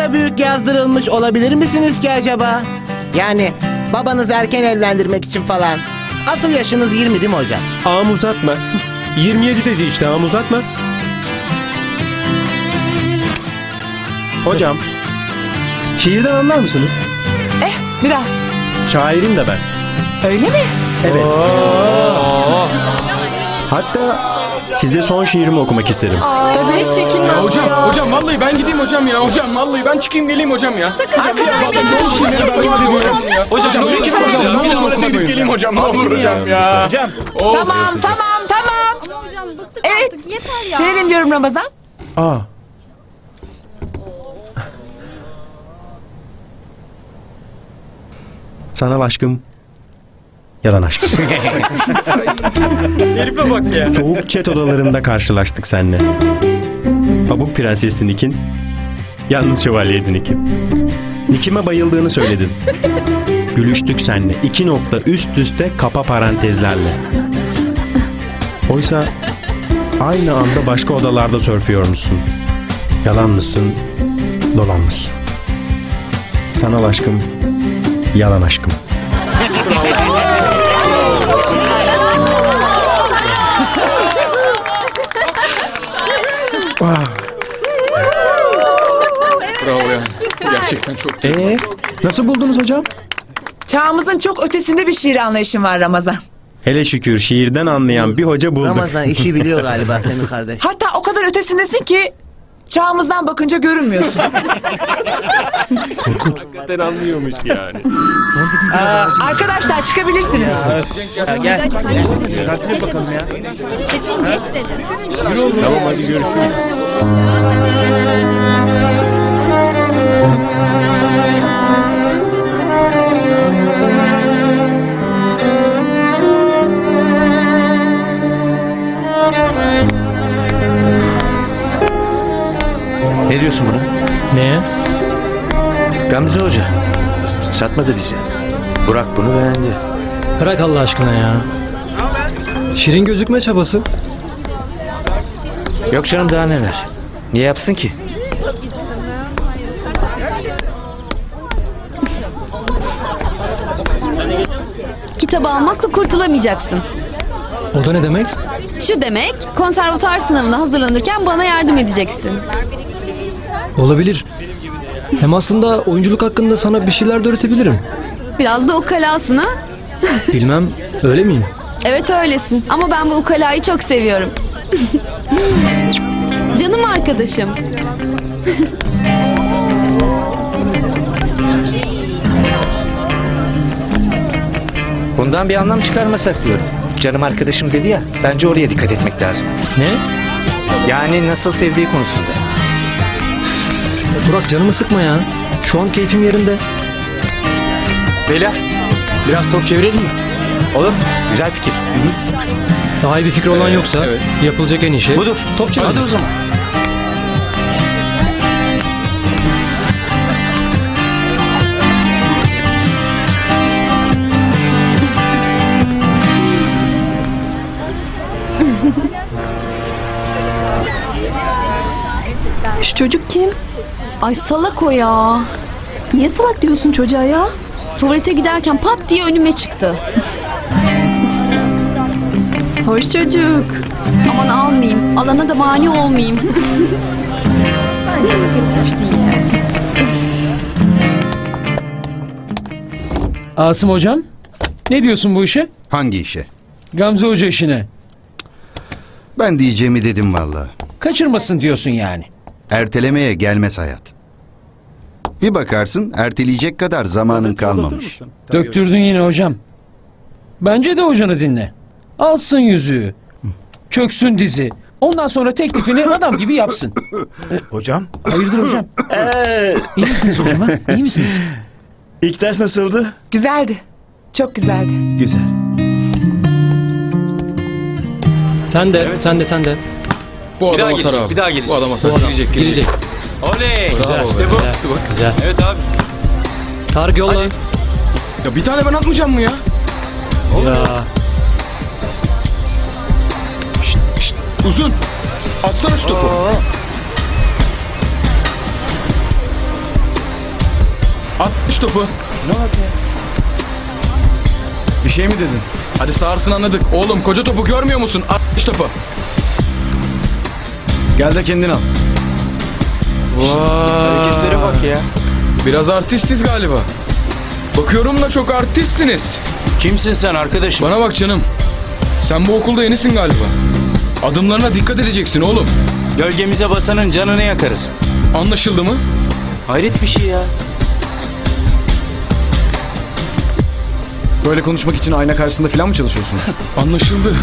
kısa büyük yazdırılmış olabilir misiniz ki acaba? Yani babanız erken evlendirmek için falan. Asıl yaşınız 20 değil mi hocam? Ağam uzatma. 27 dedi işte ağam uzatma. Hocam. Şiirden anlar mısınız? Eh biraz. Şairim de ben. Öyle mi? Evet. Hatta size son şiirimi okumak isterim. Tabii çekinmez. Ya hocam, hocam vallahi ben gideyim hocam ya. Hocam vallahi ben çıkayım geleyim hocam ya. Arkadaşlar Ne olur şiirleri ben hocam ya. Hocam ne olur hocam, ne olur tuvalete gidip geleyim hocam. Ne olur hocam ya. Hocam. Tamam tamam tamam. Hocam bıktık Evet. artık yeter ya. Seni dinliyorum Ramazan. Aa. Sana aşkım. Yalan aşkım. Herife bak ya. Soğuk chat odalarında karşılaştık seninle. Pamuk Prenses'in Nick'in. Yalnız şövalyeydin Nick'in. Nick'ime bayıldığını söyledin. Gülüştük seninle. İki nokta üst üste kapa parantezlerle. Oysa aynı anda başka odalarda sörfüyor musun? Yalan mısın? Dolan mısın? Sanal aşkım. Yalan aşkım. Çok Ee, nasıl buldunuz hocam? Çağımızın çok ötesinde bir şiir anlayışın var Ramazan. Hele şükür şiirden anlayan bir hoca bulduk. Ramazan işi biliyor galiba Semih kardeş. Hatta o kadar ötesindesin ki çağımızdan bakınca görünmüyorsun. Hakikaten anlıyormuş yani. Aa, arkadaşlar çıkabilirsiniz. Çetin geç dedi. Tamam hadi görüşürüz. Ne diyorsun buna? Neye? Gamze Hoca. Satmadı bizi. Burak bunu beğendi. Bırak Allah aşkına ya. Şirin gözükme çabası. Yok canım daha neler. Niye yapsın ki? Kitabı almakla kurtulamayacaksın. O da ne demek? Şu demek, konservatuar sınavına hazırlanırken bana yardım edeceksin. Olabilir. Hem aslında oyunculuk hakkında sana bir şeyler de öğretebilirim. Biraz da ukalasın ha? Bilmem öyle miyim? Evet öylesin ama ben bu ukalayı çok seviyorum. Canım arkadaşım. Bundan bir anlam çıkarmasak diyorum. Canım arkadaşım dedi ya. Bence oraya dikkat etmek lazım. Ne? Yani nasıl sevdiği konusunda. Burak canımı sıkma ya. Şu an keyfim yerinde. Beyler biraz top çevirelim mi? Olur. Güzel fikir. Daha iyi bir fikir olan yoksa evet. yapılacak en iyi şey. Budur. Top çevirelim. Hadi o zaman. Şu çocuk kim? Ay salak o ya. Niye salak diyorsun çocuğa ya? Tuvalete giderken pat diye önüme çıktı. Hoş çocuk. Aman almayayım. Alana da mani olmayayım. Bence de pek hoş değil yani. Asım hocam, ne diyorsun bu işe? Hangi işe? Gamze Hoca işine. Ben diyeceğimi dedim valla. Kaçırmasın diyorsun yani. Ertelemeye gelmez hayat. Bir bakarsın erteleyecek kadar zamanın kalmamış. Döktürdün yine hocam. Bence de hocanı dinle. Alsın yüzüğü. Çöksün dizi. Ondan sonra teklifini adam gibi yapsın. Hocam. Hayırdır hocam? İyi misiniz hocam ha? İyi misiniz? İlk ders nasıldı? Güzeldi. Çok güzeldi. Güzel. Sen de, sen de, sen de. Bu adam atar abi. Bir daha gelecek. Bu adam atar. Girecek, Girecek. Oley. Güzel işte bu. Güzel. Evet abi. Tarık yolla. Ya bir tane ben atmayacağım mı ya? Ya. Uzun. Atsana şu topu. At şu topu. Bir şey mi dedin? Hadi sağırsın anladık. Oğlum koca topu görmüyor musun? At şu topu. Gel de kendin al. Hareketlere bak ya. Biraz artistiz galiba. Bakıyorum da çok artistsiniz. Kimsin sen arkadaşım? Bana bak canım. Sen bu okulda yenisin galiba. Adımlarına dikkat edeceksin oğlum. Gölgemize basanın canını yakarız. Anlaşıldı mı? Hayret bir şey ya. Böyle konuşmak için ayna karşısında falan mı çalışıyorsunuz? Anlaşıldı.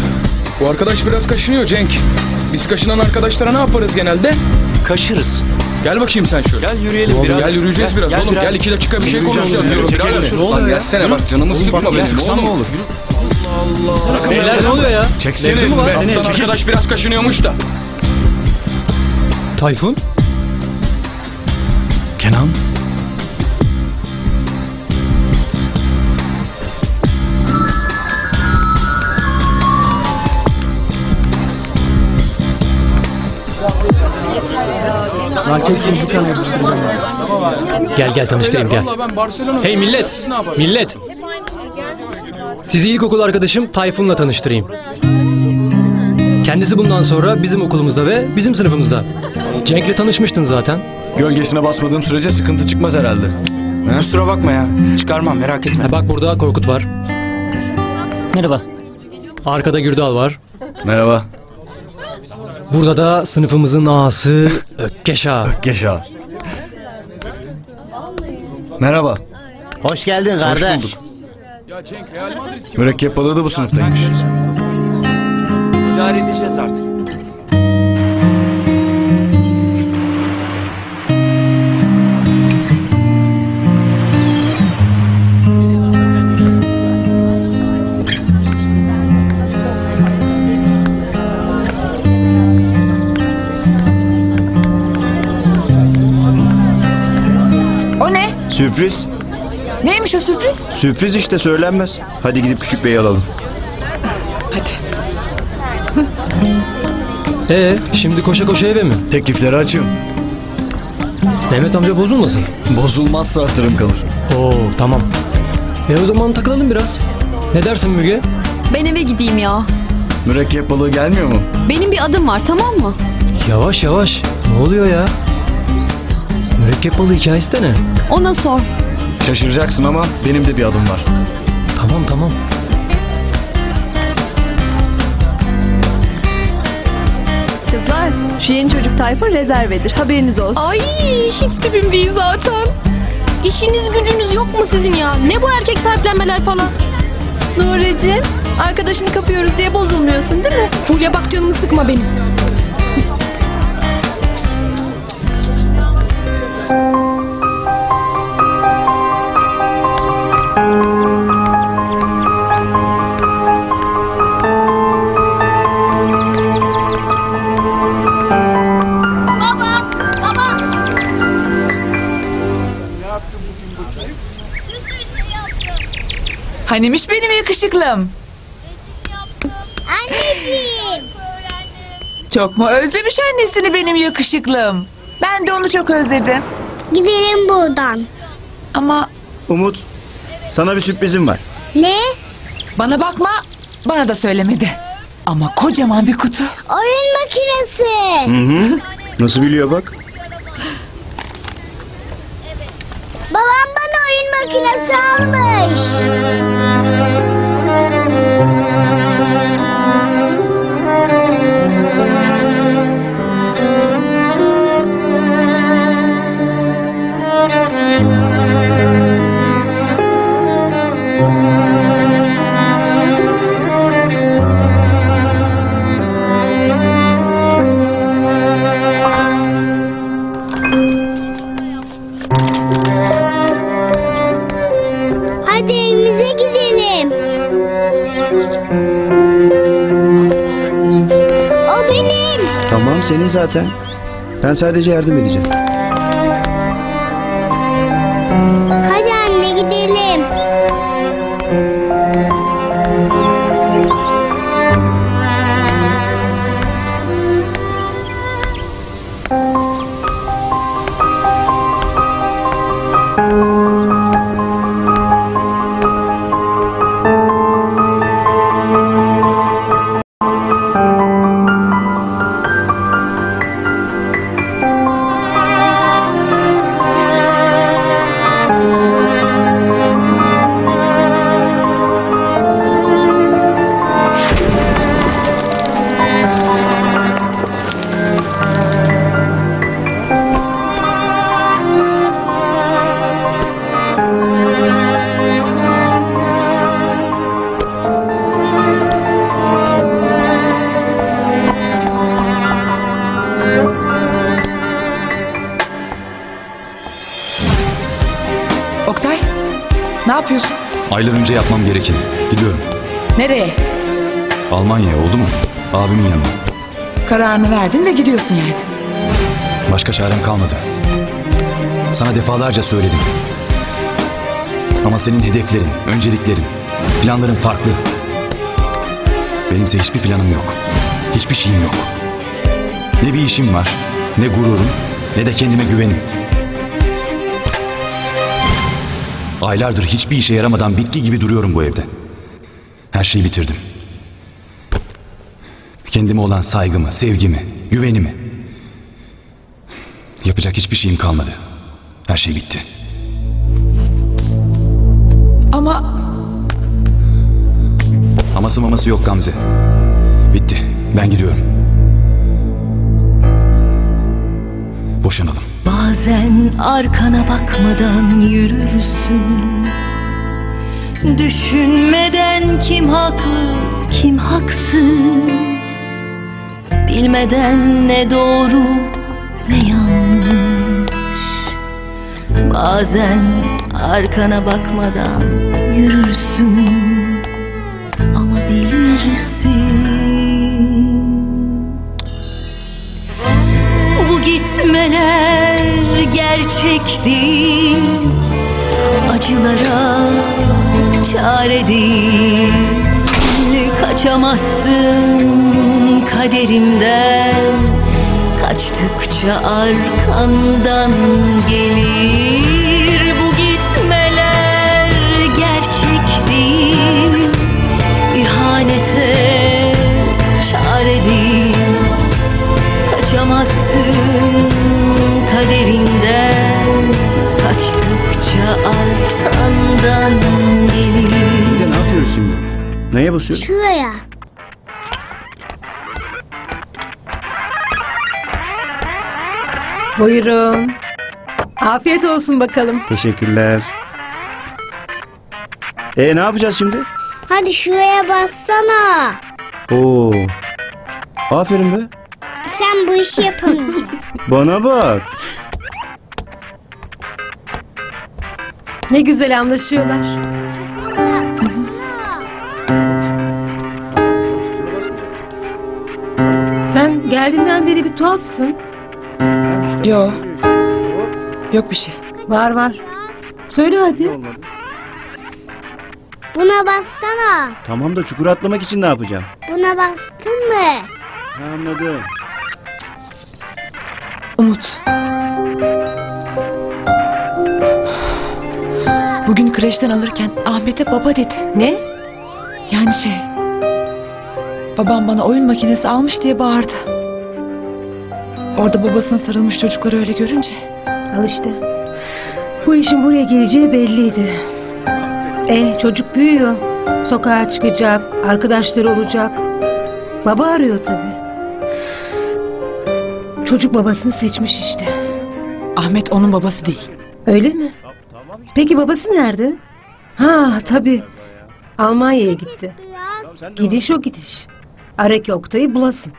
Bu arkadaş biraz kaşınıyor Cenk. Biz kaşınan arkadaşlara ne yaparız genelde? Kaşırız. Gel bakayım sen şöyle. Gel yürüyelim biraz. Gel yürüyeceğiz biraz oğlum. Gel iki dakika bir şey konuşacağız diyorum. Çekelim. Ne oluyor ya? gelsene bak canımı sıkma benim sıksan oğlum. ne olur? Beyler ne oluyor ya? Çeksene. Alttan arkadaş biraz kaşınıyormuş da. Tayfun? Kenan? Gel gel tanıştırayım gel. Vallahi ben Barcelona. Hey millet! Siz ne yaparsınız? Millet! Sizi ilkokul arkadaşım Tayfun'la tanıştırayım. Kendisi bundan sonra bizim okulumuzda ve bizim sınıfımızda. Cenk'le tanışmıştın zaten. Gölgesine basmadığım sürece sıkıntı çıkmaz herhalde. Kusura bakma ya. Çıkarmam merak etme. Ha, bak burada Korkut var. Merhaba. Arkada Gürdal var. Merhaba. Burada da sınıfımızın ağası Ökkeş Ağa. Yaşa. Merhaba. Hoş geldin kardeş. Madrid kim? Mürekkep balığı da bu sınıftaymış. İdare edeceğiz artık. Sürpriz. Neymiş o sürpriz? Sürpriz işte söylenmez. Hadi gidip küçük beyi alalım. Hadi. Ee, şimdi koşa koşa eve mi? Teklifleri açıyorum. Mehmet amca bozulmasın. Bozulmazsa hatırım kalır. Oo tamam. E o zaman takılalım biraz. Ne dersin Müge? Ben eve gideyim ya. Mürekkep balığı gelmiyor mu? Benim bir adım var tamam mı? Yavaş yavaş. Ne oluyor ya? Mürekkep balığı hikayesi de ne? Ona sor. Şaşıracaksın ama benim de bir adım var. Tamam tamam. Kızlar şu yeni çocuk Tayfun rezervedir. Haberiniz olsun. Ay hiç tipim değil zaten. İşiniz gücünüz yok mu sizin ya? Ne bu erkek sahiplenmeler falan? Nuri'cim arkadaşını kapıyoruz diye bozulmuyorsun değil mi? Fulya bak canımı sıkma benim. Hanimiş benim yakışıklım? Anneciğim. Çok mu özlemiş annesini benim yakışıklım? Ben de onu çok özledim. Gidelim buradan. Ama Umut, sana bir sürprizim var. Ne? bana bakma, bana da söylemedi. Ama kocaman bir kutu. Oyun makinesi. Hı hı. Nasıl biliyor bak? Babam bana oyun makinesi almış. Senin zaten. Ben sadece yardım edeceğim. Aylar önce yapmam gerekeni. Gidiyorum. Nereye? Almanya'ya oldu mu? Abimin yanına. Kararını verdin ve gidiyorsun yani. Başka çarem kalmadı. Sana defalarca söyledim. Ama senin hedeflerin, önceliklerin, planların farklı. Benimse hiçbir planım yok. Hiçbir şeyim yok. Ne bir işim var, ne gururum, ne de kendime güvenim. Aylardır hiçbir işe yaramadan bitki gibi duruyorum bu evde. Her şeyi bitirdim. Kendime olan saygımı, sevgimi, güvenimi. Yapacak hiçbir şeyim kalmadı. Her şey bitti. Ama Aması maması yok Gamze. Bitti. Ben gidiyorum. Boşanalım. Bazen arkana bakmadan yürürsün. Düşünmeden kim haklı kim haksız? Bilmeden ne doğru ne yanlış? Bazen arkana bakmadan yürürsün. Ama bilirsin gerçek Acılara çare değil. Kaçamazsın kaderimden Kaçtıkça arkandan gelir Neye basıyoruz? Şuraya. Buyurun. Afiyet olsun bakalım. Teşekkürler. E ne yapacağız şimdi? Hadi şuraya bassana. Oo. Aferin be. Sen bu işi yapamayacaksın. Bana bak. Ne güzel anlaşıyorlar. Geldiğinden beri bir tuhafsın. Yok. Yok bir şey. Var var. Söyle hadi. Buna bassana. Tamam da çukura atlamak için ne yapacağım? Buna bastın mı? Ha, anladım. Umut. Bugün kreşten alırken Ahmet'e baba dedi. Ne? Yani şey... Babam bana oyun makinesi almış diye bağırdı. Orada babasına sarılmış çocukları öyle görünce... Al işte. Bu işin buraya geleceği belliydi. E çocuk büyüyor. Sokağa çıkacak, arkadaşları olacak. Baba arıyor tabii. Çocuk babasını seçmiş işte. Ahmet onun babası değil. Öyle mi? Peki babası nerede? Ha tabii. Almanya'ya gitti. Gidiş o gidiş. Arek Oktay'ı bulasın.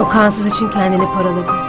O kansız için kendini paraladı.